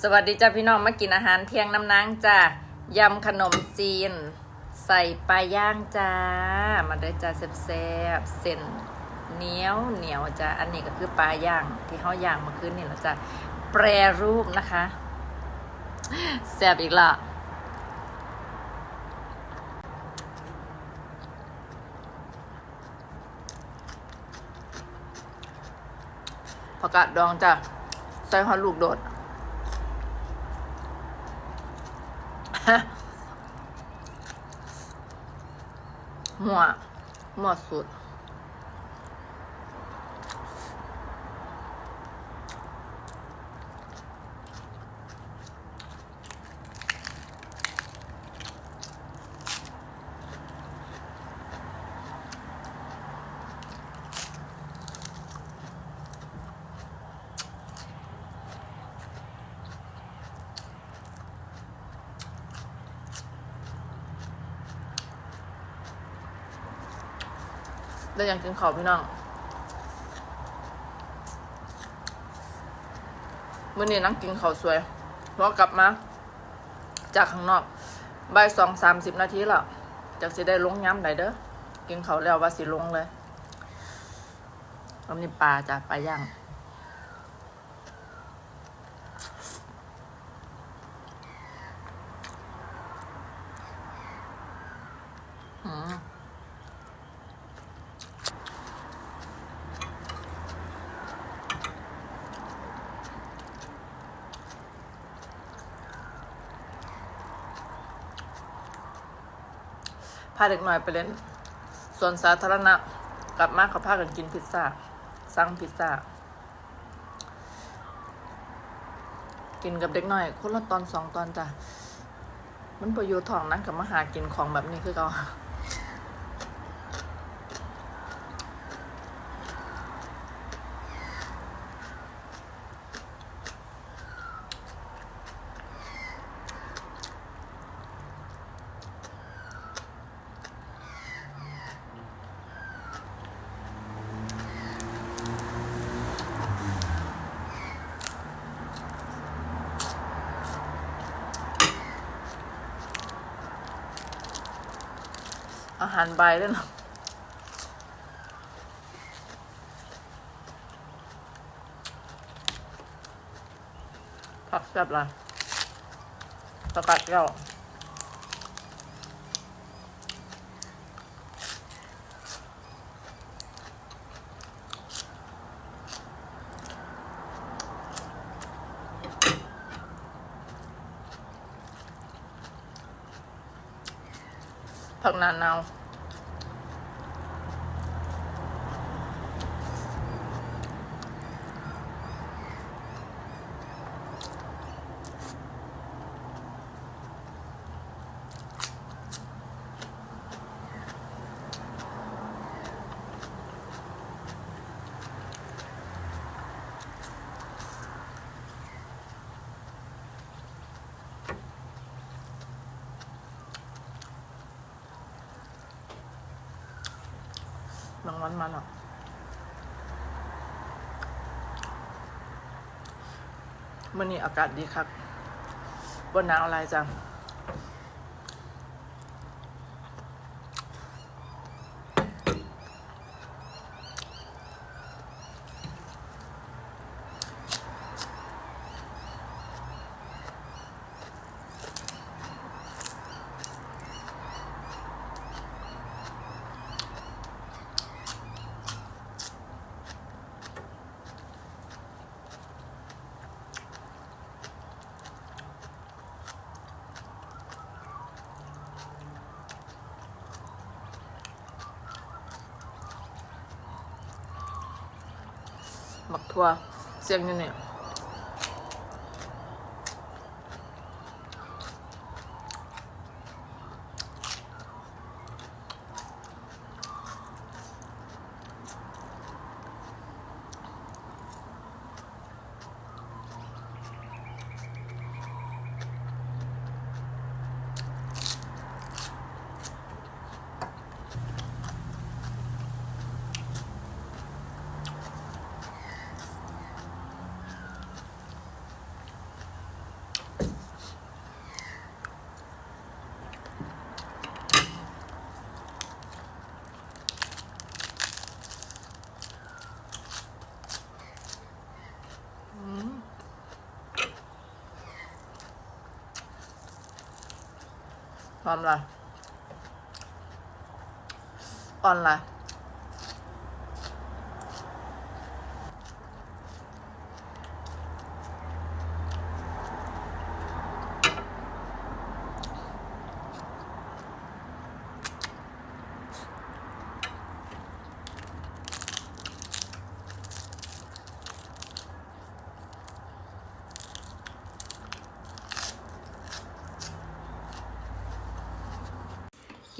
สวัสดีจ้าพี่น้องมากินอาหารเที่ยงน้ำนางจ้ายำขนมจีน ใส่ปลาย่างจ้า มาได้อจ้าแซ่บๆเส้นเหนียวเหนียวจ้าอันนี้ก็คือปลาย่างที่เขาย่างเมื่อคืนนี่แหละจ้าแปรรูปนะคะแซ่บอีกละผักกาดดองจ้าใส่หอลูกโดด มั่วมั่ เราอยังกินข้าวพี่น้องมื่อนี้นั่งกินข้าวสวยเพราะกลับมา จากข้างนอกบ่ายสองสามสิบนาทีแล้วจากสิได้ลงย้ำไหนเด้อกินข้าวแล้วว่าสิลงเลยวันนี้ปลาจ้ะปลาย่าง พาเด็กหน่อยไปเล่นส่วนสาธารณะ กลับมาเขาพากันกินพิซซ่า สั่งพิซซ่า กินกับเด็กหน่อย คนละตอนสองตอนจ้ะ มันประโยชน์ทองนะกับมาหากินของแบบนี้คือเขา อาหารใบด้วยเนาะผักแบบละประกัดเก้ว ผักนานาว บางวันมันอะมื่อนี้อากาศดีครับบนหนาวอะไรจัง หมักทั่วเสี พร้อมละอ่อนละ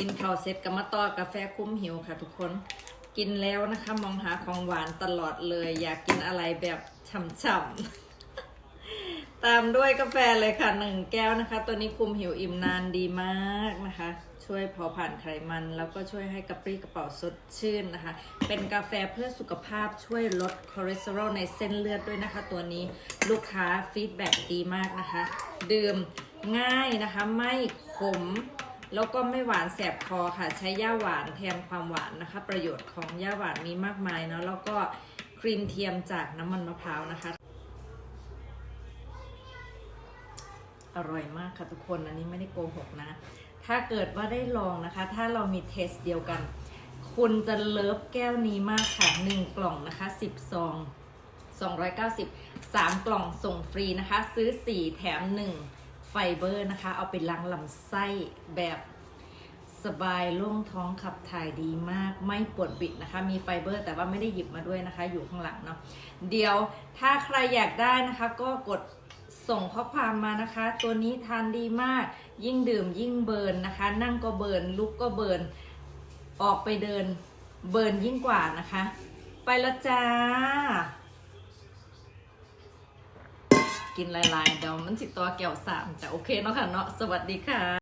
กินข้าวเสร็จก็มาต่อกาแฟคุ้มหิวค่ะทุกคน กินแล้วนะคะ มองหาของหวานตลอดเลย อยากกินอะไรแบบฉ่ำๆ ตามด้วยกาแฟเลยค่ะหนึ่งแก้วนะคะ ตัวนี้คุมหิวอิ่มนานดีมากนะคะ ช่วยเผาผ่านไขมัน แล้วก็ช่วยให้กระปรี้กระเป๋าสดชื่นนะคะ เป็นกาแฟเพื่อสุขภาพช่วยลดคอเลสเตอรอลในเส้นเลือดด้วยนะคะ ตัวนี้ลูกค้าฟีดแบ็ดีมากนะคะ ดื่มง่ายนะคะไม่ขม แล้วก็ไม่หวานแสบคอค่ะ ใช้ย่าหวานแทนความหวานนะคะ ประโยชน์ของย่าหวานมีมากมายเนาะแล้วก็ครีมเทียมจากน้ำมันมะพร้าวนะคะ อร่อยมากค่ะทุกคนอันนี้ไม่ได้โกหกนะ ถ้าเกิดว่าได้ลองนะคะ ถ้าเรามีเทสเดียวกัน คุณจะเลิฟแก้วนี้มากค่ะ 1 กล่องนะคะ10ซอง290 3 กล่องส่งฟรีนะคะ ซื้อ 4 แถม 1 ไฟเบอร์นะคะ เอาไปล้างลำไส้แบบสบายโล่งท้องขับถ่ายดีมาก ไม่ปวดบิดนะคะ มีไฟเบอร์ แต่ว่าไม่ได้หยิบมาด้วยนะคะ อยู่ข้างหลังเนาะเดี๋ยวถ้าใครอยากได้นะคะ ก็กดส่งข้อความมานะคะ ตัวนี้ทานดีมาก ยิ่งดื่มยิ่งเบิร์นนะคะ นั่งก็เบิร์นลุกก็เบิร์นออกไปเดินเบิร์นยิ่งกว่านะคะ ไปละจ้า กินหลายๆ เดี๋ยวมันสิตัวแก้วสามแต่โอเคเนาะค่ะเนาะสวัสดีค่ะ